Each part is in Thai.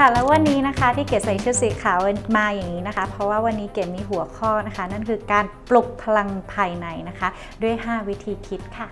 ค่ะแล้ววันนี้นะคะที่เกดใส่ชุดสีขาวมาอย่างนี้นะคะ เพราะว่าวันนี้เกดมีหัวข้อนะคะ นั่นคือการปลุกพลังภายในนะคะ ด้วย 5 วิธีคิดค่ะ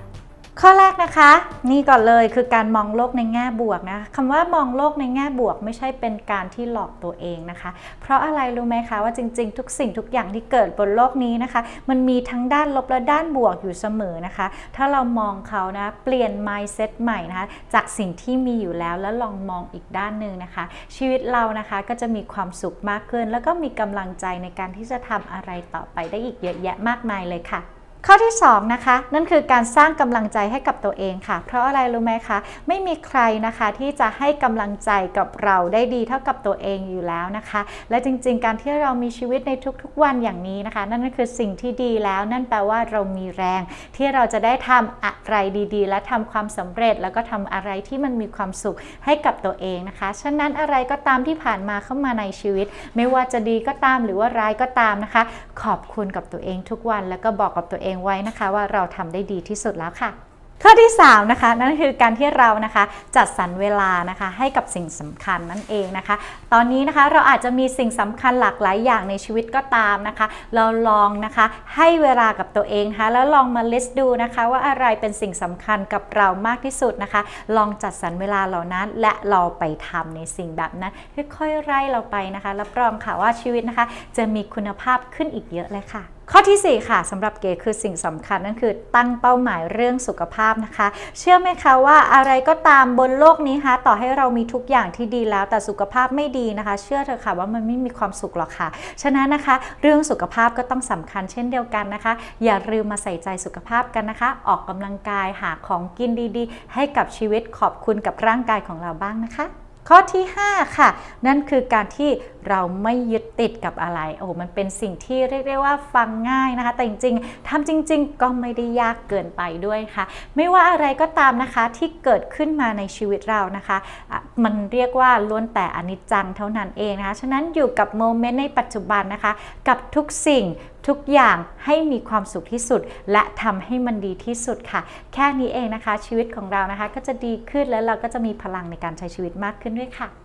ข้อแรกนะคะ นี่ก่อนเลยคือการมองโลกในแง่บวกนะคะคำว่ามองโลกในแง่บวก ไม่ใช่เป็นการที่หลอกตัวเองนะคะ เพราะอะไรรู้ไหมคะว่าจริงๆ ทุกสิ่งทุกอย่างที่เกิดบนโลกนี้นะคะ มันมีทั้งด้านลบและด้านบวกอยู่เสมอนะคะ ถ้าเรามองเขานะเปลี่ยน mindset ใหม่นะคะจากสิ่งที่มีอยู่แล้วแล้วลองมองอีกด้านหนึ่งนะคะ ชีวิตเรานะคะก็จะมีความสุขมากขึ้น แล้วก็มีกำลังใจในการที่จะทำอะไรต่อไปได้อีกเยอะแยะมากมายเลยค่ะ ข้อที่ 2 นะคะ นั่นคือการสร้างกำลังใจให้กับตัวเองค่ะ เพราะอะไรรู้ไหมคะ ไม่มีใครนะคะที่จะให้กำลังใจกับเราได้ดีเท่ากับตัวเองอยู่แล้วนะคะ และจริงๆ การที่เรามีชีวิตในทุกๆวันอย่างนี้นะคะ นั่นก็คือสิ่งที่ดีแล้ว นั่นแปลว่าเรามีแรง ที่เราจะได้ทำอะไรดีๆ และทำความสำเร็จแล้วก็ทำอะไรที่มันมีความสุขให้กับตัวเองนะคะ ฉะนั้นอะไรก็ตามที่ผ่านมาเข้ามาในชีวิต ไม่ว่าจะดีก็ตามหรือว่าร้ายก็ตามนะคะ ขอบคุณกับตัวเองทุกวันแล้วก็บอกกับตัวเองไว้นะคะว่าเราทำได้ดีที่สุดแล้วค่ะ ข้อที่3นะคะนั่นคือการที่เรานะคะจัดสรรเวลานะคะให้กับสิ่งสำคัญนั่นเองนะคะ ตอนนี้นะคะเราอาจจะมีสิ่งสำคัญหลากหลายอย่างในชีวิตก็ตามนะคะ เราลองนะคะให้เวลากับตัวเองนะคะแล้วลองมา list ดูนะคะ ว่าอะไรเป็นสิ่งสำคัญกับเรามากที่สุดนะคะ ลองจัดสรรเวลาเหล่านั้น และเราไปทำในสิ่งแบบนั้นค่อยๆไล่เราไปนะคะรับรองค่ะว่าชีวิตนะคะ จะมีคุณภาพขึ้นอีกเยอะเลยค่ะ ข้อทีสี่ 4 ค่ะสำหรับเก๋คือสิ่งสำคัญนั่นคือตั้งเป้าหมายเรื่องสุขภาพนะคะ เชื่อไหมคะว่าอะไรก็ตามบนโลกนี้คะต่อให้เรามีทุกอย่างที่ดีแล้ว แต่สุขภาพไม่ดีนะคะ เชื่อเถอะค่ะว่ามันไม่มีความสุขหรอกค่ะ ฉะนั้นนะคะ เรื่องสุขภาพก็ต้องสำคัญเช่นเดียวกันนะคะ อย่าลืมมาใส่ใจสุขภาพกันนะคะ ออกกำลังกายหาของกินดีๆ ให้กับชีวิตขอบคุณกับร่างกายของเราบ้างนะคะ ข้อที่ 5 ค่ะ นั่นคือการที่เราไม่ยึดติดกับอะไร โอ้โหมันเป็นสิ่งที่เรียกได้ว่าฟังง่ายนะคะ แต่จริงๆทำจริง ๆ ก็ไม่ได้ยากเกินไปด้วยค่ะ ไม่ว่าอะไรก็ตามนะคะที่เกิดขึ้นมาในชีวิตเรานะคะะมันเรียกว่าล้วนแต่อนิจจังเท่านั้นเองนะคะ ฉะนั้นอยู่กับโมเมนต์ในปัจจุบันนะคะ กับทุกสิ่ง ทุกอย่างให้มีความสุขที่สุด และทำให้มันดีที่สุดค่ะ แค่นี้เองนะคะชีวิตของเรานะคะ ก็จะดีขึ้นแล้วเราก็จะมีพลังในการใช้ชีวิตมากขึ้นด้วยค่ะ